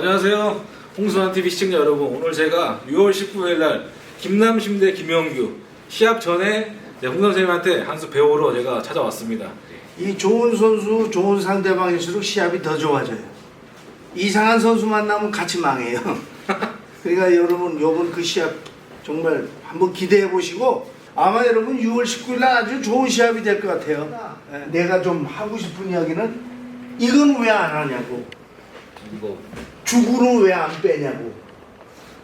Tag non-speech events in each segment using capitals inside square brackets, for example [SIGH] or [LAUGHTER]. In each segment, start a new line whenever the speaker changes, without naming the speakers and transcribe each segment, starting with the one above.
안녕하세요. 홍수환 TV 시청자 여러분. 오늘 제가 6월 19일 날 김남심 대 김영규 시합 전에 홍 선생님한테 한 수 배우러 제가 찾아왔습니다.
이 좋은 선수, 좋은 상대방일수록 시합이 더 좋아져요. 이상한 선수 만나면 같이 망해요. [LAUGHS] 그러니까 여러분 요번 그 시합 정말 한번 기대해 보시고 아마 여러분 6월 19일 날 아주 좋은 시합이 될 것 같아요. 예, 내가 좀 하고 싶은 이야기는 이건 왜 안 하냐고.
이거
주구는 왜안 빼냐고.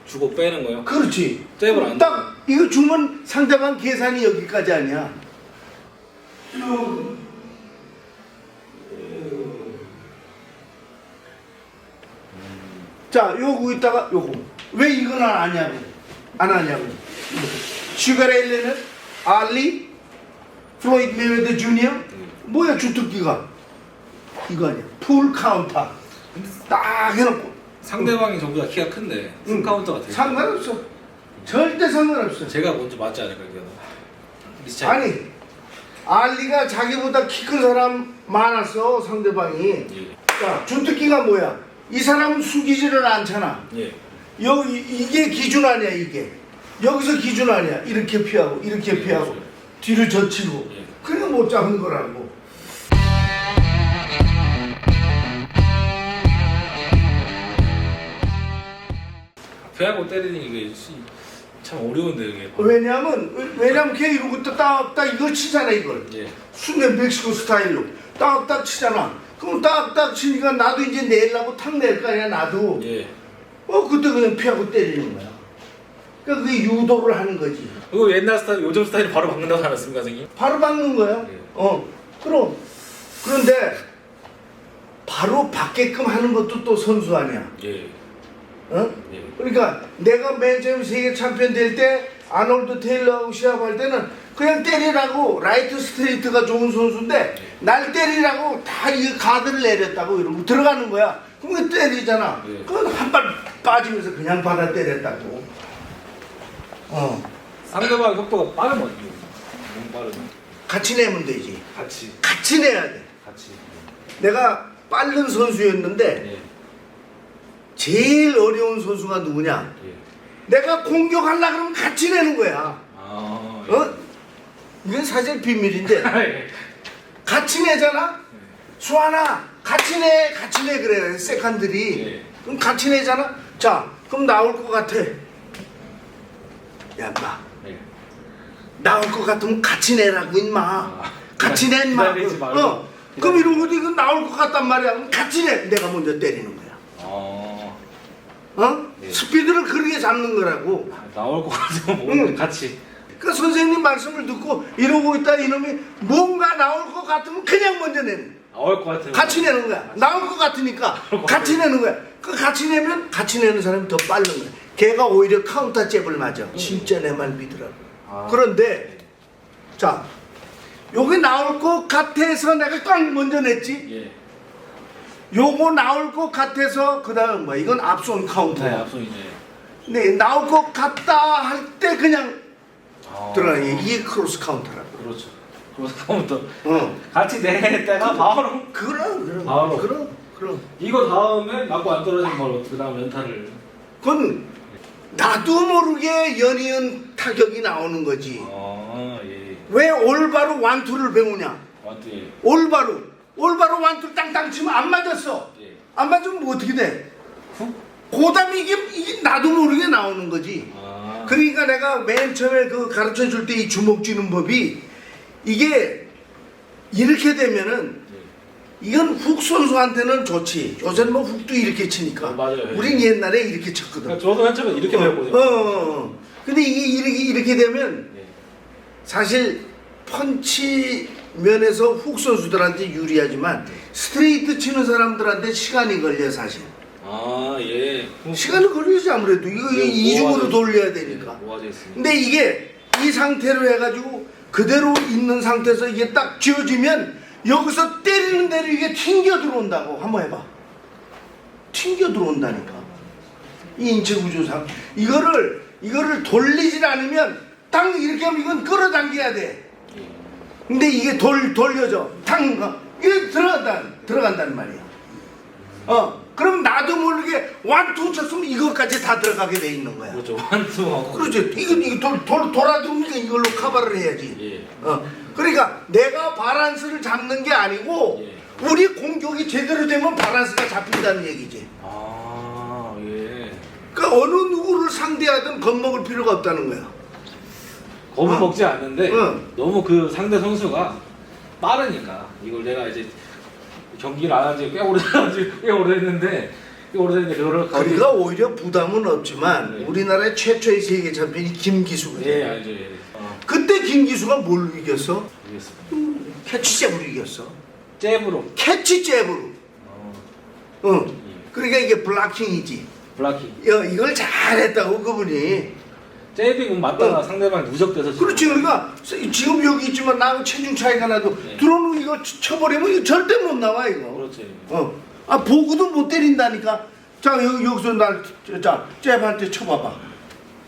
주고 빼는 거요.
그렇지.
잽을 안
딱 이거 주면 상대방 계산이 여기까지 아니야. 자, 요거 있다가 요거. 왜 이건 안 하냐고. 안 하냐고. 슈가레일레는 알리, 플로이드 메이웨더 주니어, 뭐야 주특기가? 이거 아니야. 풀 카운터. 딱 해놓고.
상대방이 저보다 키가 큰데
응.
풀 카운터가 되게
상관없어. 절대 상관없어.
제가 먼저 맞지 않을까. 미스차
아니 알리가 자기보다 키 큰 사람 많았어 상대방이
예.
자 주특기가 뭐야 이 사람은 숙이지를 않잖아
예.
여기 이게 기준 아니야 이게 여기서 기준 아니야 이렇게 피하고 이렇게
예,
피하고
그렇죠.
뒤로 젖히고
예.
그래 못 잡은 거라고
배하고 때리는 게 시- 참 어려운데 이게.
왜냐면 왜냐면 걔 이러고 딱딱 이걸 치잖아 이걸
예.
순대 멕시코 스타일로 딱딱 치잖아 그럼 딱딱 치니까 나도 이제 내려고 탁 낼 거 아니야 나도
예.
어 그때 그냥 피하고 때리는 거야. 그러니까 그게 유도를 하는 거지.
그거 옛날 스타일, 요즘 스타일 바로 박는다고 하지 않았습니까, 선생님?
바로 박는 거야.
예.
어 그럼 그런데 바로 받게끔 하는 것도 또 선수 아니야.
예.
어?
예.
그러니까 내가 맨 처음 세계 챔피언 될 때 아놀드 테일러하고 시합할 때는 그냥 때리라고 라이트 스트레이트가 좋은 선수인데 날 때리라고 다 이 가드를 내렸다고 이러고 들어가는 거야. 그럼 그 때리잖아.
예.
그건 한 발 빠지면서 그냥 받아 때렸다고. 어.
상대방 속도가 빠르면 어떻게? 너무 빠르면.
같이 내면 되지.
같이.
같이 내야 돼.
같이.
내가 빠른 선수였는데
예.
제일 어려운 선수가 누구냐?
예.
내가 공격하려 그러면 같이 내는 거야.
아.
어? 이건 사실 비밀인데 [LAUGHS]
예.
같이 내잖아. 수아나 같이 내, 같이 내 그래 세컨들이.
예.
그럼 같이 내잖아. 자, 그럼 나올 것 같아. 야, 마
예.
나올 것 같으면 같이 내라고 임마.
아,
같이 내.
기다리지 말고.
어. 그럼 이러고 이거 나올 것 같단 말이야. 그럼 같이 내. 내가 먼저 때리는 거야.
아.
어?
예.
스피드를 그렇게 잡는 거라고.
나올 것 같으면
응.
모르는데 같이.
그 선생님 말씀을 듣고 이러고 있다 이놈이 뭔가 나올 것 같으면 그냥 먼저 내는.
나올 것 같으면.
같이 내는 거야. 나올 것 같으니까 같이 내는 거야. 그 같이 내면 같이 내는 사람이 더 빠른 거야. 걔가 오히려 카운터 잽을 맞아. 진짜 내 말 믿으라고.
아.
그런데 자 요게 나올 것 같아서 내가 꽉 먼저 냈지.
예.
요거 나올 것 같아서 그 다음 뭐 이건 앞손 카운터.
네.
네 나올 것 같다 할 때 그냥
아.
들어가 이게 크로스 카운터라고.
그렇죠. 그래서 다음부터
어.
같이 내다가 바로
그럼 그럼
바로.
그럼 그럼.
이거 다음에 맞고 안 떨어진 걸로 그 다음 연타를.
그건 나도 모르게 연이은 타격이 나오는 거지.
아 예.
왜 올바로 완투를 배우냐?
맞지. 예.
올바로 올바로 완투 땅땅 치면 안 맞았어.
예.
안 맞으면 뭐 어떻게 돼?
훅.
고담이 이게, 이게 나도 모르게 나오는 거지.
아.
그러니까 내가 맨 처음에 그 가르쳐 줄 때 이 주먹 쥐는 법이 이게 이렇게 되면은
예.
이건 훅 선수한테는 좋지. 요새는 뭐 훅도 이렇게 치니까.
어, 맞아요.
우린 옛날에 이렇게 쳤거든.
그러니까 저도 한 처음에 이렇게
어,
배웠거든요.
어, 어, 어. 근데 이게 이렇게 이렇게 되면
예.
사실 펀치 면에서 훅 선수들한테 유리하지만 스트레이트 치는 사람들한테 시간이 걸려 사실.
아 예.
시간이 걸리지 아무래도 이거
예,
이중으로
모아져-
돌려야 되니까.
예, 모아져 있습니다.
근데 이게 이 상태로 해가지고 그대로 있는 상태에서 이게 딱 쥐어지면 여기서 때리는 대로 이게 튕겨 들어온다고 한번 해봐. 튕겨 들어온다니까. 이 인체 구조상 이거를 이거를 돌리질 않으면 딱 이렇게 하면 이건 끌어당겨야 돼.
예.
근데 이게 돌 돌려져. 탕 이게 들어간다 들어간다는 말이야. 어 그럼 나도 모르게 완투 쳤으면 이것까지 다 들어가게 돼 있는 거야.
그렇죠. 완투하고.
그렇죠. 이거 이거 돌, 돌 돌아들으니까 이걸로 커버를 해야지.
예.
어. 그러니까 내가 바란스를 잡는 게 아니고
예.
우리 공격이 제대로 되면 바란스가 잡힌다는 얘기지.
아 예.
그러니까 어느 누구를 상대하든 겁먹을 필요가 없다는 거야.
겁은
어.
먹지 않는데
응.
너무 그 상대 선수가 빠르니까 이걸 내가 이제 경기를 안 한 지 꽤 오래돼가지고 [LAUGHS] 꽤 오래됐는데 꽤 오래됐는데 그거를
그러니까 오히려 부담은 없지만
네.
우리나라의 최초의 세계 챔피언이 김기수거든.
예 알죠 예. 어,
그때 김기수가 뭘로 이겼어?
알겠습니다.
캐치 잽으로 이겼어.
잽으로.
캐치 잽으로.
어,
응.
예.
그러니까 이게 블락킹이지.
블락킹.
야, 이걸 잘했다고 그분이.
잽이 맞다가
어.
상대방이 누적돼서 지금-
그렇지 그러니까 지금 여기 있지만 나하고 체중 차이가 나도
네.
들어오는 이거 쳐- 쳐버리면 이거 절대 못 나와 이거.
예.
어. 아 보고도 못 때린다니까. 자 여기 여기서 날자 잽한테 쳐봐봐.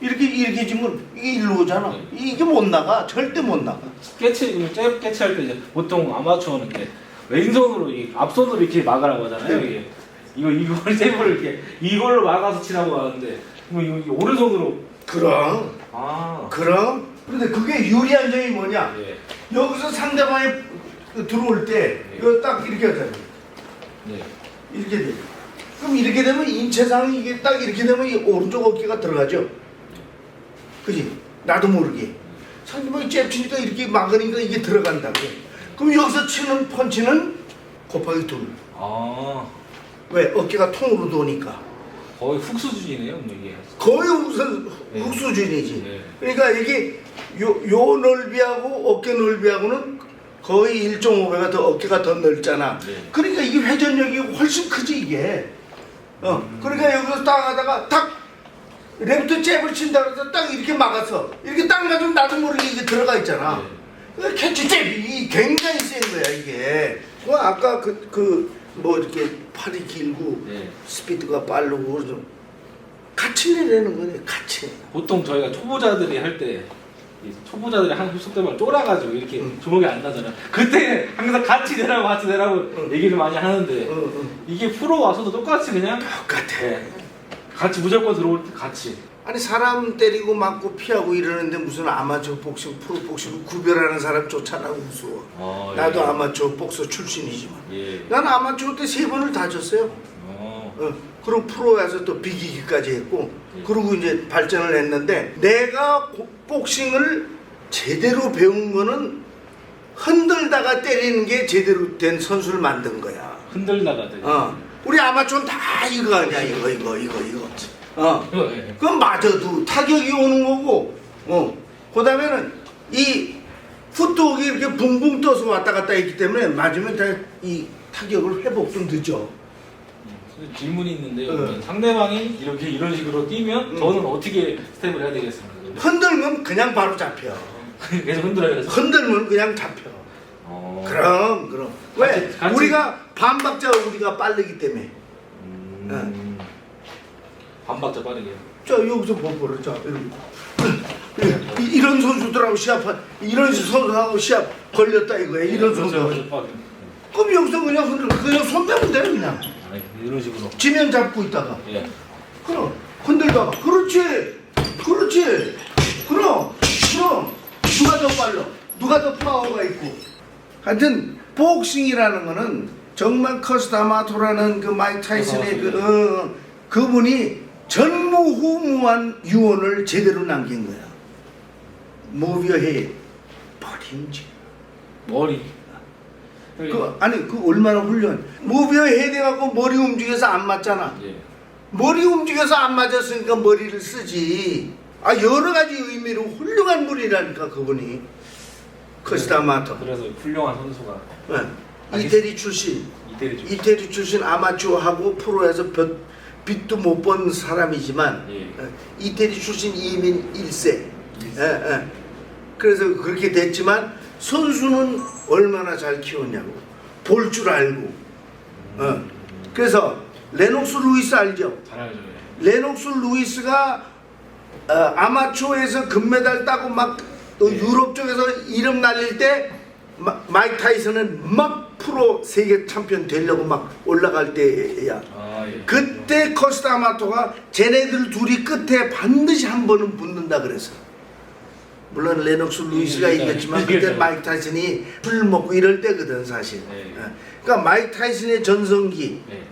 이렇게 이렇게 지면 이게 일로 오잖아.
네.
이게 못 나가. 절대 못 나가.
깨치 잽 깨치할 때 이제 보통 아마추어는 이게 왼손으로 이 앞손으로 이렇게 막으라고 하잖아요.
네.
이게 이거 이걸 [LAUGHS] 잽을 이렇게 이걸로 막아서 치라고 하는데 이거 이거 이거 오른손으로
그럼
아
그럼. 근데 그게 유리한 점이 뭐냐?
예.
여기서 상대방이 들어올 때
네.
이거 딱 이렇게 하잖아.
네.
이렇게 돼. 그럼 이렇게 되면 인체상이 이게 딱 이렇게 되면 이 오른쪽 어깨가 들어가죠. 그지? 나도 모르게. 상대방이 잽 치니까 이렇게 막으니까 이게 들어간다고. 그럼 여기서 치는 펀치는 곱하기 둘.
아
왜? 어깨가 통으로 도니까.
거의 훅 수준이네요, 뭐 이게.
거의 우선
네.
흑수준이지.
네.
그러니까 이게 요, 요 넓이하고 어깨 넓이하고는 거의 1.5배가 더 어깨가 더 넓잖아.
네.
그러니까 이게 회전력이 훨씬 크지 이게. 어.
음.
그러니까 여기서 딱 하다가 딱 레프트 잽을 친다 그래서 딱 이렇게 막았어. 이렇게 딱 맞으면 나도 모르게 이게 들어가 있잖아.
네.
그 캐치 잽이 굉장히 센 거야 이게. 그 아까 그 그 뭐 이렇게 팔이 길고
네.
스피드가 빠르고 좀 같이 내려는 거네 같이.
보통 저희가 초보자들이 할 때 초보자들이 한 속대만 쫄아가지고 이렇게
응.
주먹이 안 나잖아요. 그때 항상 같이 내라고 같이 내라고
응.
얘기를 많이 하는데
어, 어.
이게 프로 와서도 똑같이 그냥
똑같아.
네. 같이 무조건 들어올 때 같이.
아니 사람 때리고 맞고 피하고 이러는데 무슨 아마추어 복싱 프로 복싱 구별하는 사람 쫓아나고 무서워.
어,
나도
예.
아마추어 복서 출신이지만
예.
난 아마추어 때 세 번을 다졌어요.
어.
어, 그리고 프로에서 또 비기기까지 했고
예.
그러고 이제 발전을 했는데 내가 고- 복싱을 제대로 배운 거는 흔들다가 때리는 게 제대로 된 선수를 만든 거야.
흔들다가 되게.
어. 우리 아마추어는 다 이거 아니야 이거 이거 이거 이거. 어.
예.
그건 맞아도 타격이 오는 거고, 어. 그 다음에는 이 풋독이 이렇게 붕붕 떠서 왔다 갔다 했기 때문에 맞으면 다 이 타격을 회복도 늦어.
그 질문이 있는데요.
응.
그러면 상대방이 이렇게 이런 식으로 뛰면
응.
저는 어떻게 스텝을 해야 되겠습니까? [LAUGHS]
흔들면 그냥 바로 잡혀. [LAUGHS]
계속 흔들어야 돼서.
흔들면 그냥 잡혀.
어.
그럼, 그럼. 왜?
같이- 같이-
우리가 반박자 우리가 빠르기 때문에.
음. 반박자 빠르게.
자, 여기서 뭐 보라. 자, 이런. 이- 이런 선수들하고 시합, 이런 선수하고 시합 걸렸다 이거야. 이런
그렇죠,
선수.
그렇죠, 빠르게.
그럼 여기서 그냥 흔들, 그냥 손 대면 돼, 그냥.
아니, 이런 식으로.
지면 잡고 있다가.
예.
그럼 흔들다가 그렇지 그렇지 그럼 그럼 누가 더 빨라 누가 더 파워가 있고 하여튼 복싱이라는 거는 정말 커스타마토라는 그 마이크 타이슨의 그 어, 그분이 전무후무한 유언을 제대로 남긴 거야 모비어 해 버림지
머리.
그 아니 그 얼마나 훈련 모비어 헤드 갖고 머리 움직여서 안 맞잖아
예.
머리 움직여서 안 맞았으니까 머리를 쓰지. 아 여러 가지 의미로 훌륭한 분이라니까 그분이 커스타마토.
그래서 훌륭한 선수가
네. 이태리 출신,
이태리 좀.
이태리 출신 아마추어하고 프로에서 몇, 빛도 못 본 사람이지만
예.
어, 이태리 출신 이민 1세. 예, 예. 그래서 그렇게 됐지만 선수는 얼마나 잘 키웠냐고 볼 줄 알고. 어. 그래서 레녹스 루이스 알죠?
잘 알죠. 예.
레녹스 루이스가 어, 아마추어에서 금메달 따고 막 또
예.
유럽 쪽에서 이름 날릴 때 마, 마이크 타이슨은 막 프로 세계 챔피언 되려고 막 올라갈 때야.
아 예.
그때 코스타마토가 쟤네들 둘이 끝에 반드시 한 번은 붙는다 그래서 물론 레녹스 루이스가
예,
이겼지만
예,
그때
예.
마이크 타이슨이 술 먹고 이럴 때거든 사실
예.
예. 그러니까 마이크 타이슨의 전성기
예.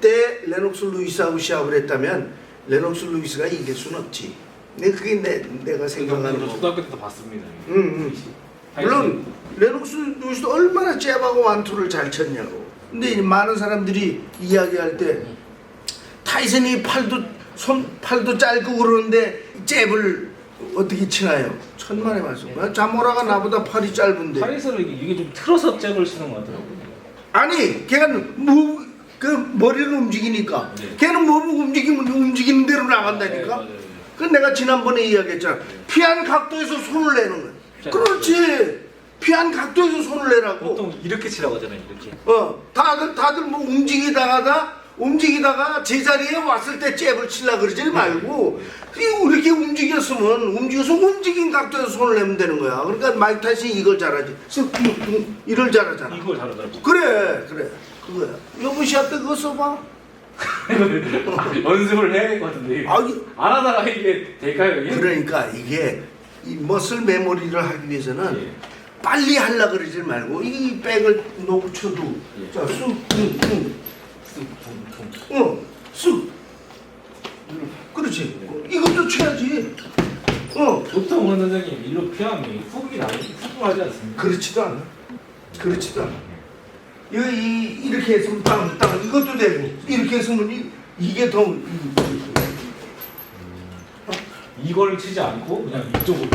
때 레녹스 루이스하고 시합을 했다면 레녹스 루이스가 이길 수는 없지 근데 그게 내, 내가 생각하는 거고
초등학교 때도 봤습니다.
응, 응. 물론 레녹스 루이스도 얼마나 잽하고 완투를 잘 쳤냐고. 근데 많은 사람들이 이야기할 때 타이슨이 팔도 손 팔도 짧고 그러는데 잽을 어떻게 치나요? 천만의 말씀. 자모라가 나보다 팔이 짧은데.
타이슨은 이게, 이게 좀 틀어서 잽을 치는 것 같더라고요.
아니, 걔는 뭐, 그 머리를 움직이니까.
네.
걔는 몸을 움직이면 움직이는 대로
네,
나간다니까.
맞아요.
그 내가 지난번에 이야기했잖아. 피한 각도에서 손을 내는 거야.
피한
그렇지. 피한 각도에서 손을 내라고.
보통 이렇게 치라고 하잖아요. 이렇게.
어, 다들 다들 뭐 움직이다가다 움직이다가 제자리에 왔을 때 잽을 치려 그러지 말고 이거 이렇게 움직였으면 움직여서 움직인 각도에서 손을 내면 되는 거야. 그러니까 마이크 타이슨이 이걸 잘하지. 이를 잘하잖아.
이걸 잘하더라고.
그래, 그래. 그거야. 요번 시합 때 그거 써봐. [LAUGHS]
연습을 해야 될 것 같은데.
아, 이-
안 하다가 이게 될까요? 이게?
그러니까 이게 이 머슬 메모리를 하기 위해서는
예.
빨리 하려 그러지 말고 이 백을 놓쳐도
예.
자, 쑥, 응, 응. 어, 쑥. 그렇지. 이것도 쳐야지. 어,
보통 원장님 일로 피하면 훅이 나훅 하지 않습니까?
그렇지도 않아. 그렇지도 않아. 이, 이 이렇게 했으면 땅, 땅 이것도 되고 이렇게 했으면 이, 이게 더 이-
이걸 치지 않고 그냥 이쪽으로.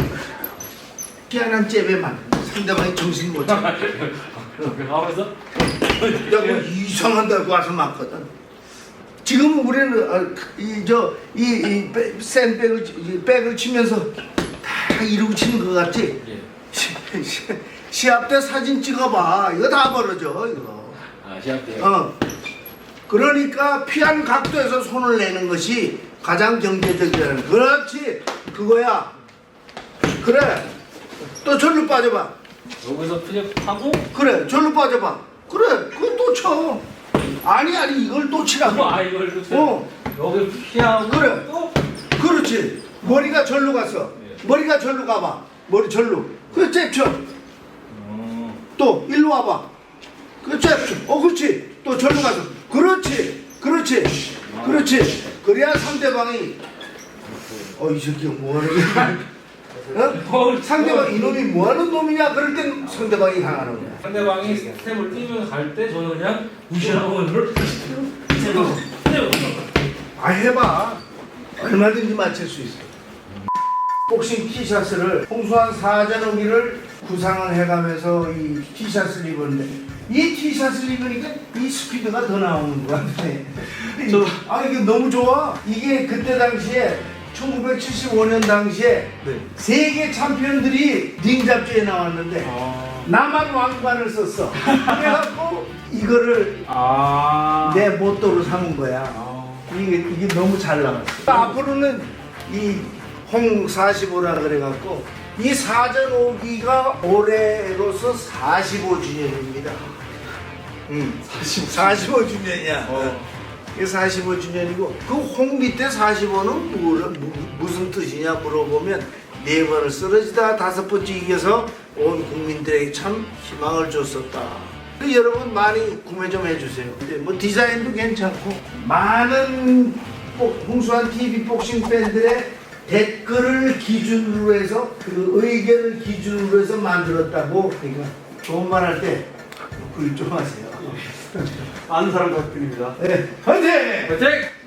희한한 잽에만 상대방이 정신 못 차려. [LAUGHS]
하면서
야, 뭐 이상한다고 와서 맞거든. 지금 우리는 어, 이저이 샌백을 이 백을 치면서 다 이러고 치는 것 같지?
예.
시- 시- 시합 때 사진 찍어봐. 이거 다 벌어져 이거.
아 시합 때.
어. 그러니까 피한 각도에서 손을 내는 것이 가장 경제적이라는. 그렇지. 그거야. 그래. 또 절로 빠져봐.
여기서 피하고
그래. 절로 빠져봐. 그래. 그거 또 쳐. 아니 아니 이걸 또 치라고.
아 이걸 또
어.
여기 피하고
그래.
또
그렇지. 머리가 절로 갔어.
네.
머리가 절로 가봐. 머리 절로. 그래 잽 쳐.
어.
또 일로 와봐. 그잽 쳐. 어 그렇지. 또 절로 가서. 그렇지. 그렇지. 그렇지. 그래야 상대방이 어 이 새끼 뭐하는 거야? [LAUGHS] 어? 상대방 이놈이 뭐하는 놈이냐 그럴 땐 상대방이 당하는 거야.
상대방이 스텝을 뛰면서 갈때 저는 그냥 무시하고 이걸
아 해봐. 얼마든지 맞출 수 있어. 복싱 티셔츠를 홍수한 사전오기를 구상을 해가면서 이 티셔츠를 입었는데 이 티셔츠를 입으니까 이 스피드가 더 나오는 것 같아. [LAUGHS]
저-
아 이게 너무 좋아. 이게 그때 당시에 1975년 당시에
네.
세계 챔피언들이 링 잡지에 나왔는데
아.
나만 왕관을 썼어. 그래갖고 이거를
아.
내 모토로 삼은 거야.
아.
이게, 이게 너무 잘 나갔어. 앞으로는 이 홍 45라 그래갖고 이 사전 오기가 올해로서 45주년입니다. 응. 45주년이야.
어.
이게 45주년이고 그홍 밑에 45는 뭐라, 무, 무슨 뜻이냐 물어보면 네 번을 쓰러지다 다섯 번째 이겨서 온 국민들에게 참 희망을 줬었다. 그 여러분 많이 구매 좀 해주세요. 뭐 디자인도 괜찮고 많은 복- 홍수한 TV 복싱 팬들의 댓글을 기준으로 해서 그 의견을 기준으로 해서 만들었다고 그러니까 좋은 말 할 때 글 좀 하세요.
아는 사람 덕분입니다.
네, 화이팅!
화이팅!